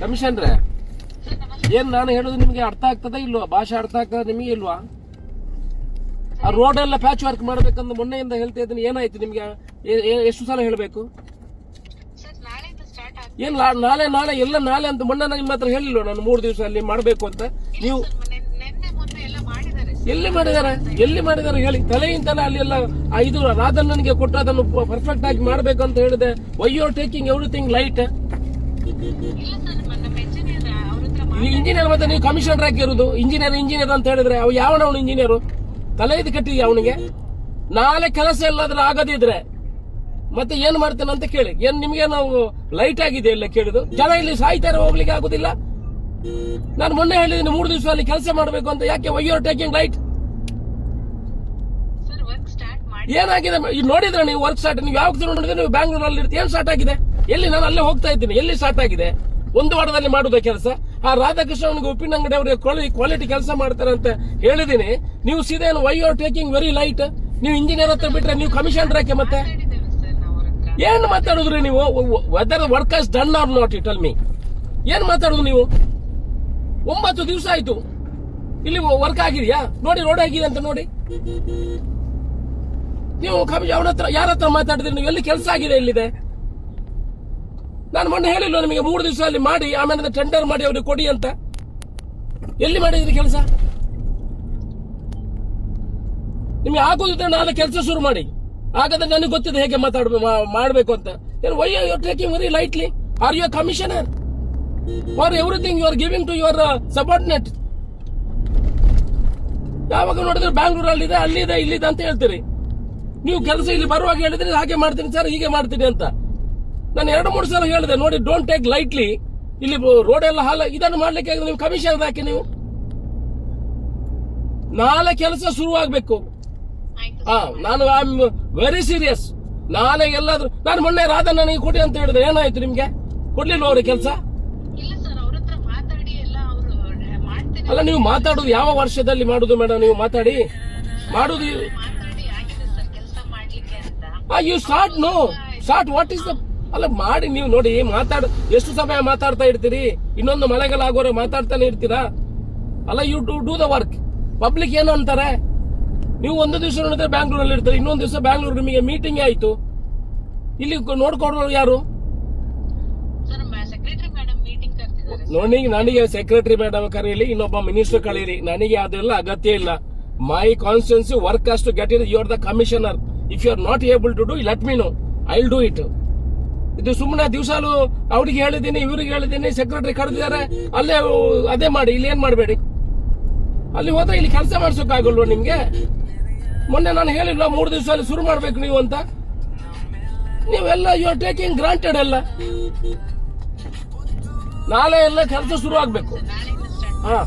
ಕಮಿಷನ್ರೆ ಏನ್ ನಾನು ಹೇಳೋದು ನಿಮಗೆ ಅರ್ಥ ಆಗ್ತದ ಇಲ್ವಾ? ಭಾಷೆ ಅರ್ಥ ಆಗ್ತದ ನಿಮಗೆ ಇಲ್ವಾ? ಆ ರೋಡ್ ಎಲ್ಲ ಪ್ಯಾಚ್ ವರ್ಕ್ ಮಾಡ್ಬೇಕಂತ ಮೊನ್ನೆಯಿಂದ ಹೇಳ್ತಾ ಇದ್ದೀನಿ ಏನಾಯ್ತು ನಿಮ್ಗೆ? ಎಷ್ಟು ಸಲ ಹೇಳಬೇಕು? ಏನ್ ನಾಳೆ ನಾಳೆ ಎಲ್ಲ ನಾಳೆ ಅಂತ ಮೊನ್ನೆ ನಿಮ್ಮ ಹತ್ರ ಹೇಳಿಲ್ವ? ನಾನು ಮೂರು ದಿವಸ ಅಲ್ಲಿ ಮಾಡಬೇಕು ಅಂತ. ನೀವು ಸರ್ ನಿನ್ನೆ ಮೊನ್ನೆ ಎಲ್ಲ ಮಾಡಿದ್ದಾರೆ ಸರ್ ಎಲ್ಲಿ ಮಾಡಿದಾರೆ ಎಲ್ಲಿ ಮಾಡಿದಾರೆ ಹೇಳಿ? ತಲೆಯಿಂದಲೇ ಅಲ್ಲೆಲ್ಲ ಎಲ್ಲ ರಾಧನ್ ರಾಧಣ್ಣನಿಗೆ ಕೊಟ್ಟು ಅದನ್ನು ಪರ್ಫೆಕ್ಟ್ ಆಗಿ ಮಾಡಬೇಕು ಅಂತ ಹೇಳಿದೆ. Why you taking everything light engineer ಮತ್ತೆ ನೀವು ಕಮಿಷನರ್ ಹಾಕಿರೋದು ಇಂಜಿನಿಯರ್ ಇಂಜಿನಿಯರ್ ಅಂತ ಹೇಳಿದ್ರೆ ಅವ್ ಯಾವನ ಅವನು ಇಂಜಿನಿಯರ್ ತಲೆ ಇದು ಕಟ್ಟಿದ್ಯಾ ಅವನಿಗೆ? ನಾಳೆ ಕೆಲಸ ಎಲ್ಲಾದ್ರೂ ಆಗದಿದ್ರೆ ಮತ್ತೆ ಏನ್ ಮಾಡ್ತಾನೆ ಅಂತ ಕೇಳಿ. ಏನ್ ನಿಮ್ಗೆ ನಾವು ಲೈಟ್ ಆಗಿದೆ ಇಲ್ಲ ಕೇಳಿದು ಜನ ಇಲ್ಲಿ ಸಾಯ್ತಾರೆ ಹೋಗ್ಲಿಕ್ಕೆ ಆಗುದಿಲ್ಲ? ನಾನು ಮೊನ್ನೆ ಹೇಳಿದ್ದೀನಿ ಮೂರು ದಿವಸ ಅಲ್ಲಿ ಕೆಲಸ ಮಾಡಬೇಕು ಅಂತ. ಯಾಕೆ? ವೈ ಆರ್ ಟೇಕಿಂಗ್ ಲೈಟ್ ಏನಾಗಿದೆ? ಈಗ ನೋಡಿದ್ರೆ ನೀವು ವರ್ಕ್ ಸ್ಟಾರ್ಟ್ ನೀವು ಯಾವಾಗ ನೋಡಿದ್ರೆ ನೀವು ಬ್ಯಾಂಗ್ಳೂರಲ್ಲಿ ಇರ್ತೀವಿ ಏನು ಸ್ಟಾರ್ಟ್ ಆಗಿದೆ? ಎಲ್ಲಿ ನಾನು ಅಲ್ಲೇ ಹೋಗ್ತಾ ಇದ್ದೀನಿ. ಎಲ್ಲಿ ಸ್ಟಾರ್ಟ್ ಆಗಿದೆ? ಒಂದು ವಾರದಲ್ಲಿ ಮಾಡುದ ಕೆಲಸ? ಆ ರಾಧಾಕೃಷ್ಣ ಅವನಿಗೆ ಉಪ್ಪಿನಂಗಡಿ ಅವರಿಗೆ ಕ್ವಾಲಿಟಿ ಕೆಲಸ ಮಾಡ್ತಾರೆ ಅಂತ ಹೇಳಿದೀನಿ ನೀವು ಸೀದಾ why are taking very light ನೀವು ಇಂಜಿನಿಯರ್ ಹತ್ರ ಬಿಟ್ರೆ ನೀವು ಕಮಿಷನ್ ರಾಕೆ ಮತ್ತೆ? ಏನ್ ಮಾತಾಡುದ್ರಿ ನೀವು? Whether work has done or not tell me ಏನ್ ಮಾತಾಡುದು ನೀವು? ಒಂಬತ್ತು ದಿವಸ ಆಯ್ತು. ಇಲ್ಲಿ ವರ್ಕ್ ಆಗಿದೆಯಾ? ನೋಡಿ ರೋಡ್ ಆಗಿದೆ ಅಂತ ನೋಡಿ. ನೀವು ಕಮ್ಮಿ ಅವನ ಹತ್ರ ಯಾರ ಹತ್ರ ಮಾತಾಡಿದ್ರಿ? ನೀವು ಎಲ್ಲಿ ಕೆಲಸ ಆಗಿದೆ ಎಲ್ಲಿದೆ ನಾನು ಮೊನ್ನೆ ಹೇಳಿಲ್ಲ ನಿಮಗೆ, ಮೂರು ದಿವಸ ಅಲ್ಲಿ ಮಾಡಿ, ಆಮೇಲೆ ಟೆಂಡರ್ ಮಾಡಿ ಅವ್ರಿಗೆ ಕೊಡಿ ಅಂತ. ಎಲ್ಲಿ ಮಾಡಿದ್ರಿ ಕೆಲಸ? ನಿಮ್ಗೆ ಆಗೋದಿದ್ರೆ ನಾನು ಕೆಲಸ ಶುರು ಮಾಡಿ. ಹಾಗಾದ್ರೆ ನನಗೆ ಗೊತ್ತಿದೆ ಹೇಗೆ ಮಾತಾಡ್ಬೇಕು ಮಾಡಬೇಕು ಅಂತ. ಏನು why you lightly are you commissioner for everything you are giving to your subordinate ಯಾವಾಗ ನೋಡಿದ್ರೆ ಬ್ಯಾಂಗ್ಳೂರಲ್ಲಿ ಇದೆ ಅಲ್ಲಿ ಅಲ್ಲಿದೆ ಇಲ್ಲಿದೆ ಅಂತ ಹೇಳ್ತೀರಿ. ನೀವು ಕೆಲಸ ಇಲ್ಲಿ ಬರುವಾಗ ಹೇಳಿದ್ರೆ ಹಾಗೆ ಮಾಡ್ತೀನಿ ಸರ್ ಹೀಗೆ ಮಾಡ್ತೀನಿ ಅಂತ. ನಾನು ಎರಡು ಮೂರು ಸಲ ಹೇಳಿದೆ ನೋಡಿ ಡೋಂಟ್ ಟೇಕ್ ಲೈಟ್ಲಿ ಇಲ್ಲಿ ರೋಡ್ ಎಲ್ಲ ಹಾಲ ಇದನ್ನು ಮಾಡ್ಲಿಕ್ಕೆ ನೀವು ಕಮಿಷನ್ ಹಾಕಿ ನೀವು. ನಾಳೆ ಕೆಲಸ ಶುರುವಾಗಬೇಕು ಆಯ್ತು. ಹಾ ನಾನು ಐ ಆಮ್ ವೆರಿ ಸೀರಿಯಸ್ ನಾಳೆ ಎಲ್ಲಾದ್ರೂ ನಾನು ಮೊನ್ನೆ ರಾಧಾ ನನಗೆ ಕೊಡಿ ಅಂತ ಹೇಳಿದ್ರೆ ಏನಾಯ್ತು ನಿಮ್ಗೆ? ಕೊಡ್ಲಿಲ್ಲ ಅವ್ರಿಗೆ ಕೆಲಸ ಇಲ್ಲ ಸರ್ ಅವ್ರ ಹತ್ರ ಮಾತಾಡಿ ಎಲ್ಲ ಅವರು ಮಾಡ್ತೇನೆ ಅಲ್ಲ ನೀವು ಮಾತಾಡುದು ಯಾವ ವರ್ಷದಲ್ಲಿ ಮಾಡುದು ಮೇಡಮ್ ನೀವು ಮಾತಾಡಿ. ಮಾಡುದು you start no start what is the ಅಲ್ಲ ಮಾಡಿ ನೀವು ನೋಡಿ ಮಾತಾಡ ಎಷ್ಟು ಸಮಯ ಮಾತಾಡ್ತಾ ಇರ್ತೀರಿ? ಇನ್ನೊಂದು ಮಳೆಗಾಲ ಆಗೋರೆ ಮಾತಾಡ್ತಾನೆ ಇರ್ತೀರಾ? ಅಲ್ಲ you to do the work public ಏನು ಅಂತಾರೆ? ನೀವು ಒಂದು ದಿವಸ ನೋಡಿದ್ರೆ ಬ್ಯಾಂಗ್ಳೂರಲ್ಲಿ ಇರ್ತಾರೆ ಇನ್ನೊಂದು ದಿವಸ ಬ್ಯಾಂಗ್ಳೂರ್ ನಿಮಗೆ ಮೀಟಿಂಗ್ ಆಯ್ತು. ಇಲ್ಲಿ ನೋಡ್ಕೊಂಡ್ರು ಯಾರು? ನೋಡಿ ನನಗೆ ಸೆಕ್ರೆಟರಿ ಮೇಡಮ್ ಕರೀಲಿ ಇನ್ನೊಬ್ಬ ಮಿನಿಸ್ಟರ್ ಕಳೀರಿ. ನನಗೆ ಅದೆಲ್ಲ ಅಗತ್ಯ ಇಲ್ಲ. My constituency work has to get it you are the commissioner if you are not able to do let me I will do it ಇದು ಸುಮ್ಮನೆ ದಿವಸಾಲು ಅವ್ರಿಗೆ ಹೇಳಿದ್ದೀನಿ, ಇವ್ರಿಗೆ ಹೇಳಿದ್ದೀನಿ ಸೆಕ್ರೆಟರಿ ಕರೆದಿದ್ದಾರೆ. ಅಲ್ಲೇ ಅದೇ ಮಾಡಿ, ಇಲ್ಲಿ ಏನ್ ಮಾಡಬೇಡಿ? ಅಲ್ಲಿ ಹೋದ್ರೆ ಇಲ್ಲಿ ಕೆಲಸ ಮಾಡ್ಸೋಕ್ಕಾಗಲ್ವ ನಿಮ್ಗೆ? ಮೊನ್ನೆ ನಾನು ಹೇಳಿಲ್ಲ ಮೂರು ದಿವಸ ಅಲ್ಲಿ ಶುರು ಮಾಡ್ಬೇಕು ನೀವು ಅಂತ? ನೀವೆಲ್ಲ ಯು ಆರ್ ಟೇಕಿಂಗ್ ಗ್ರಾಂಟೆಡ್ ಎಲ್ಲ ನಾಳೆ ಎಲ್ಲ ಕೆಲಸ ಶುರು ಆಗ್ಬೇಕು ಹಾ.